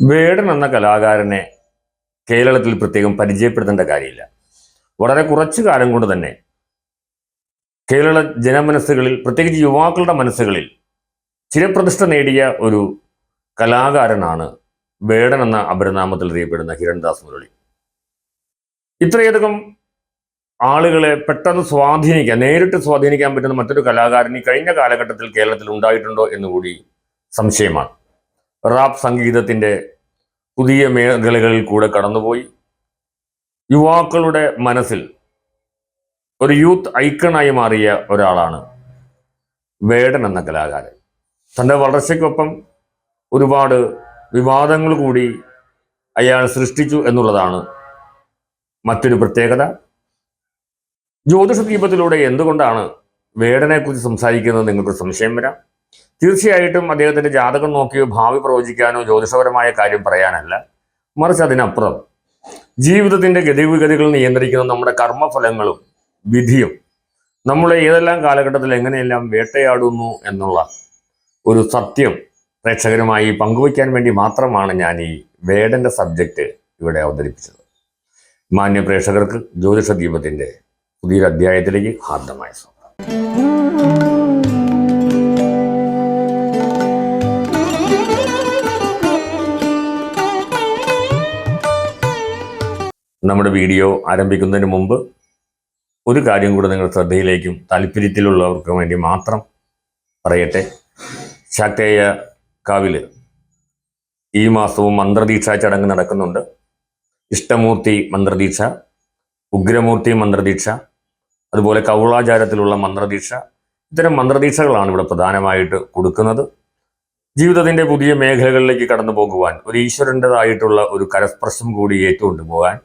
വേടൻ എന്ന കലാകാരനെ കേരളത്തിൽ പ്രത്യേകം പരിചയപ്പെടുത്തേണ്ട കാര്യമില്ല. വളരെ കുറച്ചു കാലം കൊണ്ട് തന്നെ കേരള ജനമനസ്സുകളിൽ പ്രത്യേകിച്ച് യുവാക്കളുടെ മനസ്സുകളിൽ ചിരപ്രതിഷ്ഠ നേടിയ ഒരു കലാകാരനാണ് വേടൻ എന്ന അപരനാമത്തിൽ അറിയപ്പെടുന്ന ഹിരൺദാസ് മുരളി. ഇത്രയധികം ആളുകളെ പെട്ടെന്ന് സ്വാധീനിക്കാൻ നേരിട്ട് സ്വാധീനിക്കാൻ പറ്റുന്ന മറ്റൊരു കലാകാരൻ ഈ കഴിഞ്ഞ കാലഘട്ടത്തിൽ കേരളത്തിൽ ഉണ്ടായിട്ടുണ്ടോ എന്നുകൂടി സംശയമാണ്. റാപ്പ് സംഗീതത്തിന്റെ പുതിയ മേഖലകളിൽ കൂടെ കടന്നുപോയി. യുവാക്കളുടെ മനസ്സിൽ ഒരു യൂത്ത് ഐക്കണായി മാറിയ ഒരാളാണ് വേടൻ എന്ന കലാകാരൻ. തന്റെ വളർച്ചയ്ക്കൊപ്പം ഒരുപാട് വിവാദങ്ങൾ കൂടി അയാൾ സൃഷ്ടിച്ചു എന്നുള്ളതാണ് മറ്റൊരു പ്രത്യേകത. ജ്യോതിഷ ദീപത്തിലൂടെ എന്തുകൊണ്ടാണ് വേടനെക്കുറിച്ച് സംസാരിക്കുന്നത്? നിങ്ങൾക്ക് സംശയം വരാം. തീർച്ചയായിട്ടും അദ്ദേഹത്തിന്റെ ജാതകം നോക്കിയോ ഭാവി പ്രവചിക്കാനോ ജ്യോതിഷപരമായ കാര്യം പറയാനല്ല. മറിച്ച് അതിനപ്പുറം ജീവിതത്തിന്റെ ഗതിവിഗതികൾ നിയന്ത്രിക്കുന്ന നമ്മുടെ കർമ്മഫലങ്ങളും വിധിയും നമ്മളെ ഏതെല്ലാം കാലഘട്ടത്തിൽ എങ്ങനെയെല്ലാം വേട്ടയാടുന്നു എന്നുള്ള ഒരു സത്യം പ്രേക്ഷകരുമായി പങ്കുവയ്ക്കാൻ വേണ്ടി മാത്രമാണ് ഞാൻ ഈ വേടന്റെ സബ്ജക്റ്റ് ഇവിടെ അവതരിപ്പിച്ചത്. മാന്യ പ്രേക്ഷകർക്ക് ജ്യോതിഷ ദീപത്തിന്റെ പുതിയൊരു അധ്യായത്തിലേക്ക് ഹാർദമായ സ്വാഗതം. നമ്മുടെ വീഡിയോ ആരംഭിക്കുന്നതിന് മുമ്പ് ഒരു കാര്യം കൂടെ നിങ്ങൾ ശ്രദ്ധയിലേക്കും താല്പര്യത്തിലുള്ളവർക്ക് വേണ്ടി മാത്രം പറയട്ടെ. ശാക്തേയ കാവിൽ ഈ മാസവും മന്ത്രദീക്ഷ ചടങ്ങ് നടക്കുന്നുണ്ട്. ഇഷ്ടമൂർത്തി മന്ത്രദീക്ഷ ഉഗ്രമൂർത്തി മന്ത്രദീക്ഷ അതുപോലെ കൗളാചാരത്തിലുള്ള മന്ത്രദീക്ഷ ഇത്തരം മന്ത്രദീക്ഷകളാണ് ഇവിടെ പ്രധാനമായിട്ട് കൊടുക്കുന്നത്. ജീവിതത്തിന്റെ പുതിയ മേഖലകളിലേക്ക് കടന്നു പോകുവാൻ ഒരു ഈശ്വരന്റെതായിട്ടുള്ള ഒരു കരസ്പർശം കൂടി ഏറ്റുകൊണ്ടു പോകാൻ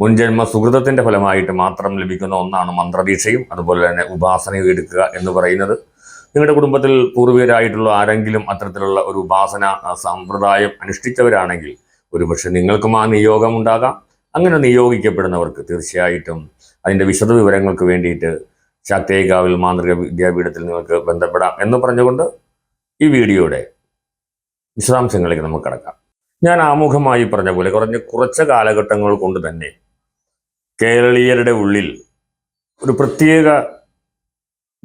മുൻജന്മ സുഹൃതത്തിന്റെ ഫലമായിട്ട് മാത്രം ലഭിക്കുന്ന ഒന്നാണ് മന്ത്രദീക്ഷയും അതുപോലെ തന്നെ ഉപാസനയും എടുക്കുക എന്ന് പറയുന്നത്. നിങ്ങളുടെ കുടുംബത്തിൽ പൂർവികരായിട്ടുള്ള ആരെങ്കിലും അത്തരത്തിലുള്ള ഒരു ഉപാസന സമ്പ്രദായം അനുഷ്ഠിച്ചവരാണെങ്കിൽ ഒരുപക്ഷെ നിങ്ങൾക്കും ആ നിയോഗം ഉണ്ടാകാം. അങ്ങനെ നിയോഗിക്കപ്പെടുന്നവർക്ക് തീർച്ചയായിട്ടും അതിന്റെ വിശദ വിവരങ്ങൾക്ക് വേണ്ടിയിട്ട് ശാക്തേകാവിൽ മാന്ത്രിക വിദ്യാപീഠത്തിൽ നിങ്ങൾക്ക് ബന്ധപ്പെടാം എന്ന് പറഞ്ഞുകൊണ്ട് ഈ വീഡിയോയുടെ വിശദാംശങ്ങളിലേക്ക് നമുക്ക് കടക്കാം. ഞാൻ ആമുഖമായി പറഞ്ഞ പോലെ കുറഞ്ഞ കുറച്ച് കാലഘട്ടങ്ങൾ കൊണ്ട് തന്നെ കേരളീയരുടെ ഉള്ളിൽ ഒരു പ്രത്യേക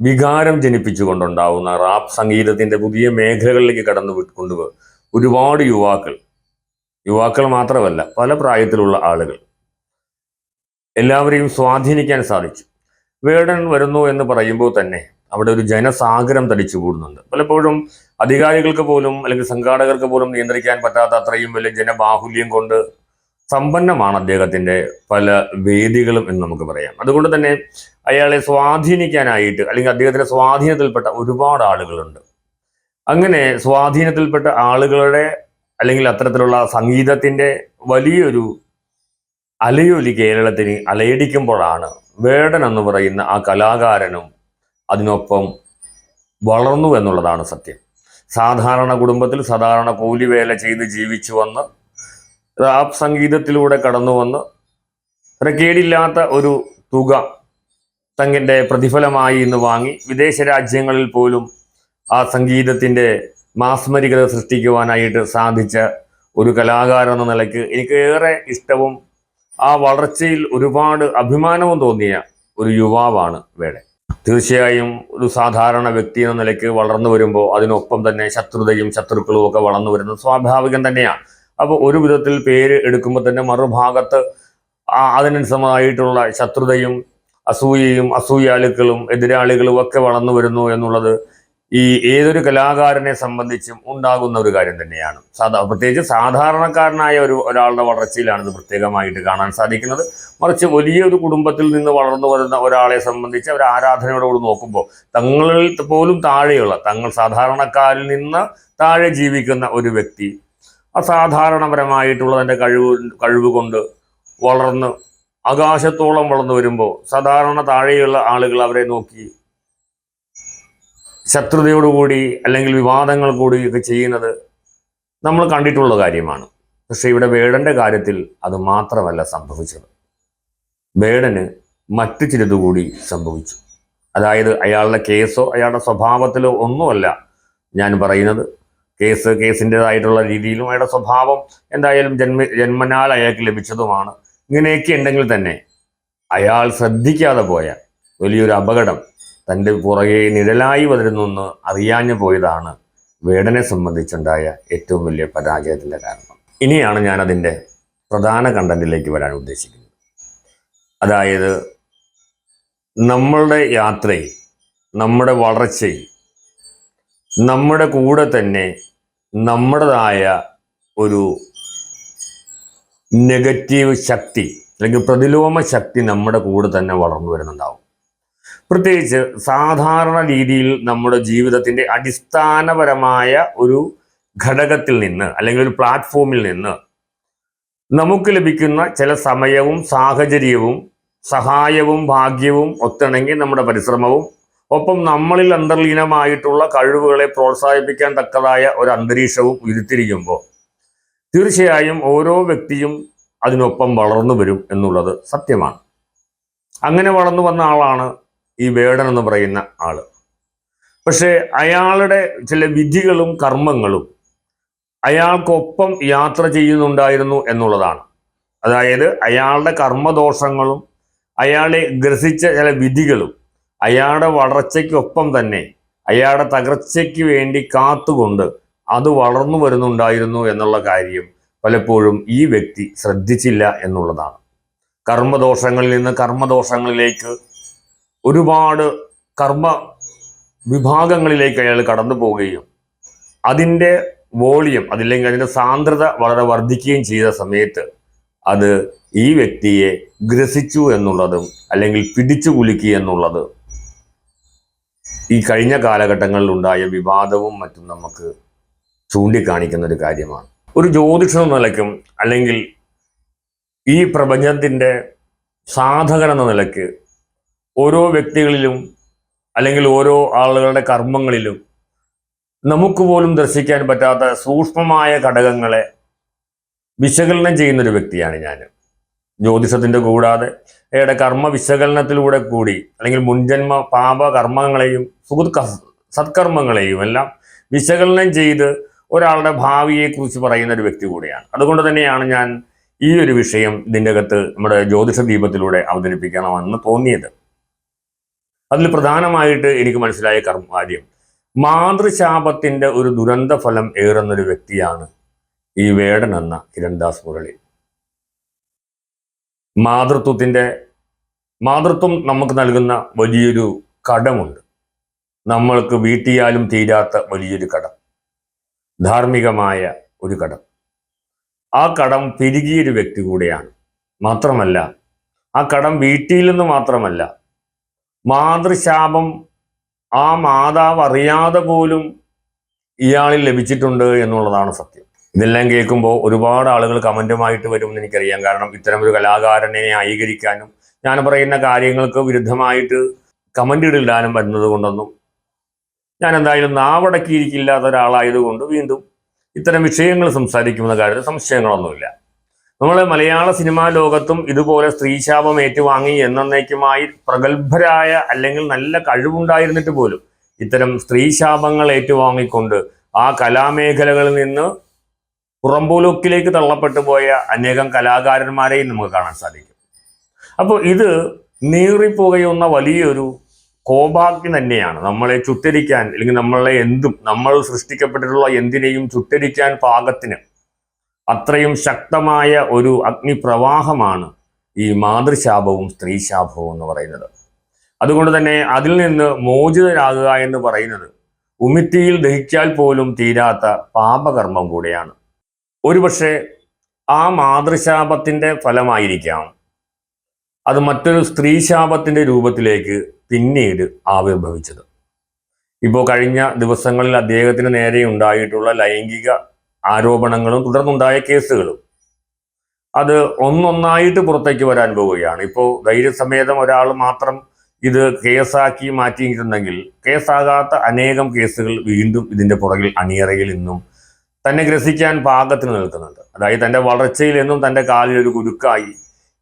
വികാരം ജനിപ്പിച്ചുകൊണ്ടുണ്ടാവുന്ന റാപ്പ് സംഗീതത്തിന്റെ പുതിയ മേഖലകളിലേക്ക് കടന്നു കൊണ്ട് ഒരുപാട് യുവാക്കൾ. യുവാക്കൾ മാത്രമല്ല പല പ്രായത്തിലുള്ള ആളുകൾ. എല്ലാവരെയും സ്വാധീനിക്കാൻ സാധിച്ചു. വേടൻ വരുന്നു എന്ന് പറയുമ്പോൾ തന്നെ അവിടെ ഒരു ജനസാഗരം തടിച്ചു കൂടുന്നുണ്ട്. പലപ്പോഴും അധികാരികൾക്ക് പോലും അല്ലെങ്കിൽ സംഘാടകർക്ക് പോലും നിയന്ത്രിക്കാൻ പറ്റാത്ത അത്രയും വലിയ ജനബാഹുല്യം കൊണ്ട് സമ്പന്നമാണ് അദ്ദേഹത്തിന്റെ പല വേദികളും എന്ന് നമുക്ക് പറയാം. അതുകൊണ്ട് തന്നെ അയാളെ സ്വാധീനിക്കാനായിട്ട് അല്ലെങ്കിൽ അദ്ദേഹത്തിന്റെ സ്വാധീനത്തിൽപ്പെട്ട ഒരുപാട് ആളുകളുണ്ട്. അങ്ങനെ സ്വാധീനത്തിൽപ്പെട്ട ആളുകളുടെ അല്ലെങ്കിൽ അത്തരത്തിലുള്ള സംഗീതത്തിന്റെ വലിയൊരു അലയൊലി കേരളത്തിന് അലയടിക്കുമ്പോഴാണ് വേടൻ എന്ന് പറയുന്ന ആ കലാകാരനും അതിനൊപ്പം വളർന്നു എന്നുള്ളതാണ് സത്യം. സാധാരണ കുടുംബത്തിൽ സാധാരണ കൂലിവേല ചെയ്ത് ജീവിച്ചു വന്ന് റാപ്പ് സംഗീതത്തിലൂടെ കടന്നു വന്ന് റെക്കേഡില്ലാത്ത ഒരു തുക തങ്ങിന്റെ പ്രതിഫലമായി ഇന്ന് വാങ്ങി. വിദേശ രാജ്യങ്ങളിൽ പോലും ആ സംഗീതത്തിന്റെ മാസ്മരികത സൃഷ്ടിക്കുവാനായിട്ട് സാധിച്ച ഒരു കലാകാരൻ എന്ന നിലയ്ക്ക് എനിക്ക് ഏറെ ഇഷ്ടവും ആ വളർച്ചയിൽ ഒരുപാട് അഭിമാനവും തോന്നിയ ഒരു യുവാവാണ് വേടൻ തീർച്ചയായും ഒരു സാധാരണ വ്യക്തി എന്ന നിലയ്ക്ക് വളർന്നു വരുമ്പോൾ അതിനൊപ്പം തന്നെ ശത്രുതയും ശത്രുക്കളും ഒക്കെ വളർന്നു വരുന്നത് സ്വാഭാവികം തന്നെയാണ്. അപ്പോൾ ഒരു വിധത്തിൽ പേര് എടുക്കുമ്പോൾ തന്നെ മറുഭാഗത്ത് അതിനനുസൃതമായിട്ടുള്ള ശത്രുതയും അസൂയയും അസൂയാലുക്കളും എതിരാളികളും ഒക്കെ വളർന്നു വരുന്നു എന്നുള്ളത് ഈ ഏതൊരു കലാകാരനെ സംബന്ധിച്ചും ഉണ്ടാകുന്ന ഒരു കാര്യം തന്നെയാണ്. സാധാ പ്രത്യേകിച്ച് സാധാരണക്കാരനായ ഒരു ഒരാളുടെ വളർച്ചയിലാണ് ഇത് പ്രത്യേകമായിട്ട് കാണാൻ സാധിക്കുന്നത്. മറിച്ച് വലിയൊരു കുടുംബത്തിൽ നിന്ന് വളർന്നു വരുന്ന ഒരാളെ സംബന്ധിച്ച് അവർ ആരാധനയോടുകൂടി നോക്കുമ്പോൾ തങ്ങളിൽ പോലും താഴെയുള്ള തങ്ങൾ സാധാരണക്കാരിൽ നിന്ന് താഴെ ജീവിക്കുന്ന ഒരു വ്യക്തി അസാധാരണപരമായിട്ടുള്ള തന്റെ കഴിവ് കഴിവ് കൊണ്ട് വളർന്ന് ആകാശത്തോളം വളർന്നു വരുമ്പോൾ സാധാരണ താഴെയുള്ള ആളുകൾ അവരെ നോക്കി ശത്രുതയോടുകൂടി അല്ലെങ്കിൽ വിവാദങ്ങൾ കൂടി ഒക്കെ ചെയ്യുന്നത് നമ്മൾ കണ്ടിട്ടുള്ള കാര്യമാണ്. പക്ഷെ ഇവിടെ വേടന്റെ കാര്യത്തിൽ അത് മാത്രമല്ല സംഭവിച്ചത്. വേടന് മറ്റു ചിലതുകൂടി സംഭവിച്ചു. അതായത് അയാളുടെ കേസോ അയാളുടെ സ്വഭാവത്തിലോ ഒന്നുമല്ല ഞാൻ പറയുന്നത്. കേസ് കേസിന്റെതായിട്ടുള്ള രീതിയിലും അയാളുടെ സ്വഭാവം എന്തായാലും ജന്മ ജന്മനാൽ അയാൾക്ക് ലഭിച്ചതുമാണ്. ഇങ്ങനെയൊക്കെ ഉണ്ടെങ്കിൽ തന്നെ അയാൾ ശ്രദ്ധിക്കാതെ പോയ വലിയൊരു അപകടം തന്റെ പുറകെ നിഴലായി വരുന്നു എന്ന് അറിയാഞ്ഞു പോയതാണ് വേടനെ സംബന്ധിച്ചുണ്ടായ ഏറ്റവും വലിയ പരാജയത്തിന്റെ കാരണം. ഇനിയാണ് ഞാനതിന്റെ പ്രധാന കണ്ടന്റിലേക്ക് വരാൻ ഉദ്ദേശിക്കുന്നത്. അതായത് നമ്മളുടെ യാത്രയിൽ നമ്മുടെ വളർച്ചയിൽ നമ്മുടെ കൂടെ തന്നെ നമ്മുടേതായ ഒരു നെഗറ്റീവ് ശക്തി അല്ലെങ്കിൽ പ്രതിലോമ ശക്തി നമ്മുടെ കൂടെ തന്നെ വളർന്നു വരുന്നുണ്ടാവും. പ്രത്യേകിച്ച് സാധാരണ രീതിയിൽ നമ്മുടെ ജീവിതത്തിന്റെ അടിസ്ഥാനപരമായ ഒരു ഘടകത്തിൽ നിന്ന് അല്ലെങ്കിൽ ഒരു പ്ലാറ്റ്ഫോമിൽ നിന്ന് നമുക്ക് ലഭിക്കുന്ന ചില സമയവും സാഹചര്യവും സഹായവും ഭാഗ്യവും ഒത്തിണങ്ങി നമ്മുടെ പരിശ്രമവും ഒപ്പം നമ്മളിൽ അന്തർലീനമായിട്ടുള്ള കഴിവുകളെ പ്രോത്സാഹിപ്പിക്കാൻ തക്കതായ ഒരു അന്തരീക്ഷവും ഉരുത്തിരിക്കുമ്പോൾ തീർച്ചയായും ഓരോ വ്യക്തിയും അതിനൊപ്പം വളർന്നു വരും എന്നുള്ളത് സത്യമാണ്. അങ്ങനെ വളർന്നു വന്ന ആളാണ് ഈ വേടൻ എന്ന് പറയുന്ന ആൾ പക്ഷേ അയാളുടെ ചില വിധികളും കർമ്മങ്ങളും അയാൾക്കൊപ്പം യാത്ര ചെയ്യുന്നുണ്ടായിരുന്നു എന്നുള്ളതാണ്. അതായത് അയാളുടെ കർമ്മദോഷങ്ങളും അയാളെ ഗ്രസിച്ച ചില വിധികളും അയാളുടെ വളർച്ചയ്ക്കൊപ്പം തന്നെ അയാളുടെ തകർച്ചയ്ക്ക് വേണ്ടി കാത്തുകൊണ്ട് അത് വളർന്നു വരുന്നുണ്ടായിരുന്നു എന്നുള്ള കാര്യം പലപ്പോഴും ഈ വ്യക്തി ശ്രദ്ധിച്ചില്ല എന്നുള്ളതാണ്. കർമ്മദോഷങ്ങളിൽ നിന്ന് കർമ്മദോഷങ്ങളിലേക്ക് ഒരുപാട് കർമ്മ വിഭാഗങ്ങളിലേക്ക് അയാൾ കടന്നു പോവുകയും അതിന്റെ വോളിയം അതില്ലെങ്കിൽ അതിന്റെ സാന്ദ്രത വളരെ വർദ്ധിക്കുകയും ചെയ്ത സമയത്ത് അത് ഈ വ്യക്തിയെ ഗ്രസിച്ചു എന്നുള്ളതും അല്ലെങ്കിൽ പിടിച്ചു കുലുക്കി എന്നുള്ളത് ഈ കഴിഞ്ഞ കാലഘട്ടങ്ങളിൽ ഉണ്ടായ വിവാദവും മറ്റും നമുക്ക് ചൂണ്ടിക്കാണിക്കുന്ന ഒരു കാര്യമാണ്. ഒരു ജ്യോതിഷം നിലയ്ക്കും അല്ലെങ്കിൽ ഈ പ്രപഞ്ചത്തിന്റെ സാധകൻ എന്ന നിലയ്ക്ക് ഓരോ വ്യക്തികളിലും അല്ലെങ്കിൽ ഓരോ ആളുകളുടെ കർമ്മങ്ങളിലും നമുക്ക് പോലും ദർശിക്കാൻ പറ്റാത്ത സൂക്ഷ്മമായ ഘടകങ്ങളെ വിശകലനം ചെയ്യുന്ന ഒരു വ്യക്തിയാണ് ഞാൻ. ജ്യോതിഷത്തിന്റെ കൂടാതെ അയാളുടെ കർമ്മ വിശകലനത്തിലൂടെ കൂടി അല്ലെങ്കിൽ മുൻജന്മ പാപ കർമ്മങ്ങളെയും സുഹൃത് സത്കർമ്മങ്ങളെയും എല്ലാം വിശകലനം ചെയ്ത് ഒരാളുടെ ഭാവിയെക്കുറിച്ച് പറയുന്ന ഒരു വ്യക്തി കൂടിയാണ്. അതുകൊണ്ട് തന്നെയാണ് ഞാൻ ഈ ഒരു വിഷയം ഇതിന്റെ അകത്ത് നമ്മുടെ ജ്യോതിഷ ദീപത്തിലൂടെ അവതരിപ്പിക്കണമെന്ന് തോന്നിയത്. അതിൽ പ്രധാനമായിട്ട് എനിക്ക് മനസ്സിലായ കർമ്മ കാര്യം മാതൃശാപത്തിന്റെ ഒരു ദുരന്ത ഫലം ഏറുന്നൊരു വ്യക്തിയാണ് ഈ വേടൻ എന്ന മുരളി. മാതൃത്വത്തിന്റെ മാതൃത്വം നമുക്ക് നൽകുന്ന വലിയൊരു കടമുണ്ട്. നമ്മൾക്ക് വീട്ടിയാലും തീരാത്ത വലിയൊരു കടം. ധാർമ്മികമായ ഒരു കടം. ആ കടം പെരുകിയൊരു വ്യക്തി കൂടെയാണ്. മാത്രമല്ല ആ കടം വീട്ടിൽ നിന്ന് മാത്രമല്ല മാതൃശാപം ആ മാതാവ് അറിയാതെ പോലും ഇയാളിൽ ലഭിച്ചിട്ടുണ്ട് എന്നുള്ളതാണ് സത്യം. ഇതെല്ലാം കേൾക്കുമ്പോൾ ഒരുപാട് ആളുകൾ കമന്റുമായിട്ട് വരുമെന്ന് എനിക്കറിയാം. കാരണം ഇത്തരം ഒരു കലാകാരനെ ന്യായീകരിക്കാനും ഞാൻ പറയുന്ന കാര്യങ്ങൾക്ക് വിരുദ്ധമായിട്ട് കമന്റ് ഇടാനും വരുന്നത് കൊണ്ടൊന്നും ഞാൻ എന്തായാലും നാവടക്കിയിരിക്കില്ലാത്ത ഒരാളായതുകൊണ്ട് വീണ്ടും ഇത്തരം വിഷയങ്ങൾ സംസാരിക്കുന്ന കാര്യത്തിൽ സംശയങ്ങളൊന്നുമില്ല. നമ്മൾ മലയാള സിനിമാ ലോകത്തും ഇതുപോലെ സ്ത്രീശാപം ഏറ്റുവാങ്ങി എന്നേക്കുമായി പ്രഗത്ഭരായ അല്ലെങ്കിൽ നല്ല കഴിവുണ്ടായിരുന്നിട്ട് പോലും ഇത്തരം സ്ത്രീശാപങ്ങൾ ഏറ്റുവാങ്ങിക്കൊണ്ട് ആ കലാമേഖലകളിൽ നിന്ന് പുറംപോലൊക്കിലേക്ക് തള്ളപ്പെട്ടു പോയ അനേകം കലാകാരന്മാരെയും നമുക്ക് കാണാൻ സാധിക്കും. അപ്പോൾ ഇത് നീറിപ്പോകയുന്ന വലിയൊരു കോപാഗ്നി തന്നെയാണ്. നമ്മളെ ചുട്ടരിക്കാൻ അല്ലെങ്കിൽ നമ്മളെ എന്തും നമ്മൾ സൃഷ്ടിക്കപ്പെട്ടിട്ടുള്ള എന്തിനേയും ചുട്ടരിക്കാൻ പാകത്തിന് അത്രയും ശക്തമായ ഒരു അഗ്നിപ്രവാഹമാണ് ഈ മാതൃശാപവും സ്ത്രീശാപവും എന്ന് പറയുന്നത്. അതുകൊണ്ട് തന്നെ അതിൽ നിന്ന് മോചിതരാകുക എന്ന് പറയുന്നത് ഉമിത്തിയിൽ ദഹിച്ചാൽ പോലും തീരാത്ത പാപകർമ്മം കൂടെയാണ്. ഒരുപക്ഷെ ആ മാതൃശാപത്തിന്റെ ഫലമായിരിക്കാം. അത് മറ്റൊരു സ്ത്രീശാപത്തിന്റെ രൂപത്തിലേക്ക് പിന്നീട് ആവിർഭവിച്ചത്. ഇപ്പോൾ കഴിഞ്ഞ ദിവസങ്ങളിൽ അദ്ദേഹത്തിന് നേരെ ഉണ്ടായിട്ടുള്ള ലൈംഗിക ആരോപണങ്ങളും തുടർന്നുണ്ടായ കേസുകളും അത് ഒന്നൊന്നായിട്ട് പുറത്തേക്ക് വരാൻ പോവുകയാണ്. ഇപ്പോൾ ധൈര്യസമേതം ഒരാൾ മാത്രം ഇത് കേസാക്കി മാറ്റിയിട്ടുണ്ടെങ്കിൽ കേസാകാത്ത അനേകം കേസുകൾ വീണ്ടും ഇതിന്റെ പുറകിൽ അണിയറയിൽ ഇന്നും തന്നെ ഗ്രസിക്കാൻ പാകത്തിന് നിൽക്കുന്നുണ്ട്. അതായത് തന്റെ വളർച്ചയിൽ നിന്നും തന്റെ ഒരു കുരുക്കായി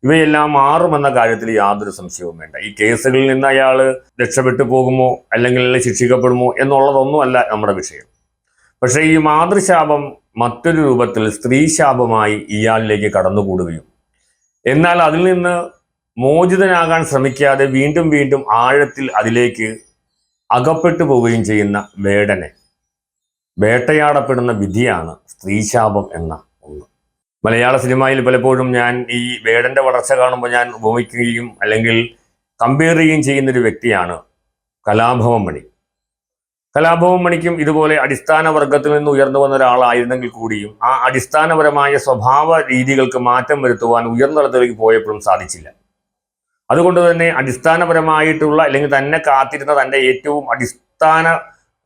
ഇവയെല്ലാം മാറുമെന്ന കാര്യത്തിൽ യാതൊരു സംശയവും വേണ്ട. ഈ കേസുകളിൽ നിന്ന് അയാൾ രക്ഷപ്പെട്ടു പോകുമോ അല്ലെങ്കിൽ ശിക്ഷിക്കപ്പെടുമോ എന്നുള്ളതൊന്നുമല്ല നമ്മുടെ വിഷയം. പക്ഷേ ഈ മാതൃശാപം മറ്റൊരു രൂപത്തിൽ സ്ത്രീശാപമായി ഇയാളിലേക്ക് കടന്നുകൂടുകയും എന്നാൽ അതിൽ നിന്ന് മോചിതനാകാൻ ശ്രമിക്കാതെ വീണ്ടും വീണ്ടും ആഴത്തിൽ അതിലേക്ക് അകപ്പെട്ടു പോവുകയും ചെയ്യുന്ന വേടനെ വേട്ടയാടപ്പെടുന്ന വിധിയാണ് സ്ത്രീശാപം എന്ന ഒന്ന്. മലയാള സിനിമയിൽ പലപ്പോഴും ഞാൻ ഈ വേടന്റെ വളർച്ച കാണുമ്പോൾ ഞാൻ ഉപമിക്കുകയും അല്ലെങ്കിൽ കമ്പയർ ചെയ്യുകയും ചെയ്യുന്നൊരു വ്യക്തിയാണ് കലാഭവൻ മണി. കലാഭവൻ മണിക്കും ഇതുപോലെ അടിസ്ഥാന വർഗത്തിൽ നിന്ന് ഉയർന്നു വന്ന ഒരാളായിരുന്നെങ്കിൽ കൂടിയും ആ അടിസ്ഥാനപരമായ സ്വഭാവ രീതികൾക്ക് മാറ്റം വരുത്തുവാൻ ഉയർന്ന തലത്തിലേക്ക് പോയപ്പോഴും സാധിച്ചില്ല. അതുകൊണ്ട് തന്നെ അടിസ്ഥാനപരമായിട്ടുള്ള അല്ലെങ്കിൽ തന്നെ കാത്തിരുന്ന തന്റെ ഏറ്റവും അടിസ്ഥാന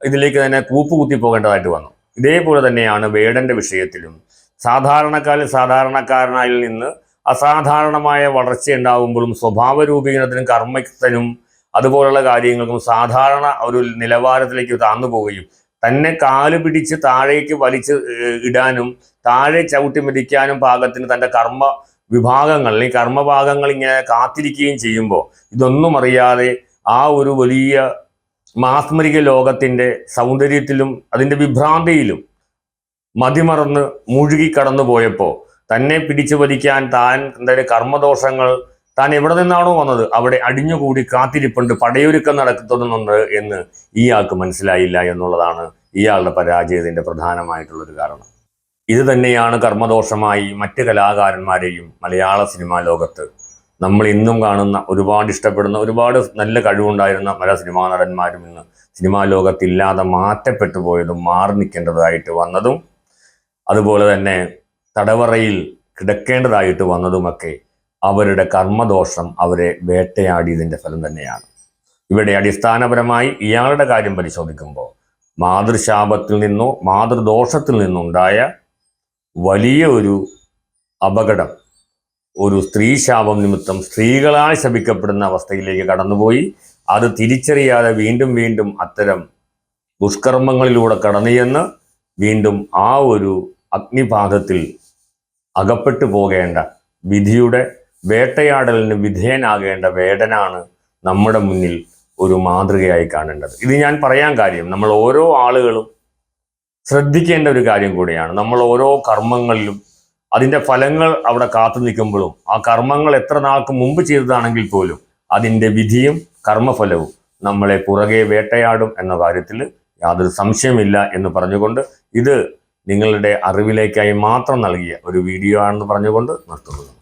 ഇതിലേക്ക് തന്നെ കൂപ്പുകുത്തി പോകേണ്ടതായിട്ട് വന്നു. ഇതേപോലെ തന്നെയാണ് വേടന്റെ വിഷയത്തിലും സാധാരണക്കാരിൽ സാധാരണക്കാരനായിൽ നിന്ന് അസാധാരണമായ വളർച്ച ഉണ്ടാകുമ്പോഴും സ്വഭാവ രൂപീകരണത്തിനും കർമ്മത്തിനും അതുപോലുള്ള കാര്യങ്ങൾക്കും സാധാരണ ഒരു നിലവാരത്തിലേക്ക് താന്നു പോവുകയും തന്നെ കാൽ പിടിച്ച് താഴേക്ക് വലിച്ച് ഇടാനും താഴെ ചവിട്ടി മെതിക്കാനും പാകത്തിന് തന്റെ കർമ്മ വിഭാഗങ്ങൾ അല്ലെങ്കിൽ കർമ്മഭാഗങ്ങൾ ഇങ്ങനെ കാത്തിരിക്കുകയും ചെയ്യുമ്പോൾ ഇതൊന്നും അറിയാതെ ആ ഒരു വലിയ മാസ്മരിക ലോകത്തിന്റെ സൗന്ദര്യത്തിലും അതിന്റെ വിഭ്രാന്തിയിലും മതിമറന്ന് മുഴുകി കടന്നു പോയപ്പോൾ തന്നെ പിടിച്ചു വലിക്കാൻ താൻ എന്തായാലും കർമ്മദോഷങ്ങൾ താൻ എവിടെ നിന്നാണോ വന്നത്? അവിടെ അടിഞ്ഞുകൂടി കാത്തിരിപ്പുണ്ട്. പടയൊരുക്കം നടക്കുന്നുണ്ട് എന്ന് ഇയാൾക്ക് മനസ്സിലായില്ല എന്നുള്ളതാണ് ഇയാളുടെ പരാജയത്തിന്റെ പ്രധാനമായിട്ടുള്ളൊരു കാരണം. ഇത് തന്നെയാണ് കർമ്മദോഷമായി മറ്റ് കലാകാരന്മാരെയും മലയാള സിനിമാ ലോകത്ത് നമ്മൾ ഇന്നും കാണുന്ന ഒരുപാട് ഇഷ്ടപ്പെടുന്ന ഒരുപാട് നല്ല കഴിവുണ്ടായിരുന്ന പല സിനിമാ നടന്മാരും ഇന്ന് സിനിമാ ലോകത്തില്ലാതെ മാറ്റപ്പെട്ടു പോയതും മാറി നിൽക്കേണ്ടതായിട്ട് വന്നതും അതുപോലെ തന്നെ തടവറയിൽ കിടക്കേണ്ടതായിട്ട് വന്നതുമൊക്കെ അവരുടെ കർമ്മദോഷം അവരെ വേട്ടയാടിയതിന്റെ ഫലം തന്നെയാണ്. ഇവിടെ അടിസ്ഥാനപരമായി ഇയാളുടെ കാര്യം പരിശോധിക്കുമ്പോൾ മാതൃശാപത്തിൽ നിന്നോ മാതൃദോഷത്തിൽ നിന്നുണ്ടായ വലിയ ഒരു അപകടം ഒരു സ്ത്രീ ശാപം നിമിത്തം സ്ത്രീകളാൽ ശപിക്കപ്പെടുന്ന അവസ്ഥയിലേക്ക് കടന്നുപോയി. അത് തിരിച്ചറിയാതെ വീണ്ടും വീണ്ടും അത്തരം ദുഷ്കർമ്മങ്ങളിലൂടെ കടന്നുചെന്ന് വീണ്ടും ആ ഒരു അഗ്നിപാതത്തിൽ അകപ്പെട്ടു പോകേണ്ട വിധിയുടെ വേട്ടയാടലിന് വിധേയനാകേണ്ട വേടനാണ് നമ്മുടെ മുന്നിൽ ഒരു മാതൃകയായി കാണേണ്ടത്. ഇത് ഞാൻ പറയാൻ കാര്യം നമ്മൾ ഓരോ ആളുകളും ശ്രദ്ധിക്കേണ്ട ഒരു കാര്യം കൂടിയാണ്. നമ്മൾ ഓരോ കർമ്മങ്ങളിലും അതിന്റെ ഫലങ്ങൾ അവിടെ കാത്തു നിൽക്കുമ്പോഴും ആ കർമ്മങ്ങൾ എത്ര നാൾക്ക് മുമ്പ് ചെയ്തതാണെങ്കിൽ പോലും അതിന്റെ വിധിയും കർമ്മഫലവും നമ്മളെ പുറകെ വേട്ടയാടും എന്ന കാര്യത്തിൽ യാതൊരു സംശയമില്ല എന്ന് പറഞ്ഞുകൊണ്ട് ഇത് നിങ്ങളുടെ അറിവിലേക്കായി മാത്രം നൽകിയ ഒരു വീഡിയോ ആണെന്ന് പറഞ്ഞുകൊണ്ട് നിർത്തുന്നു.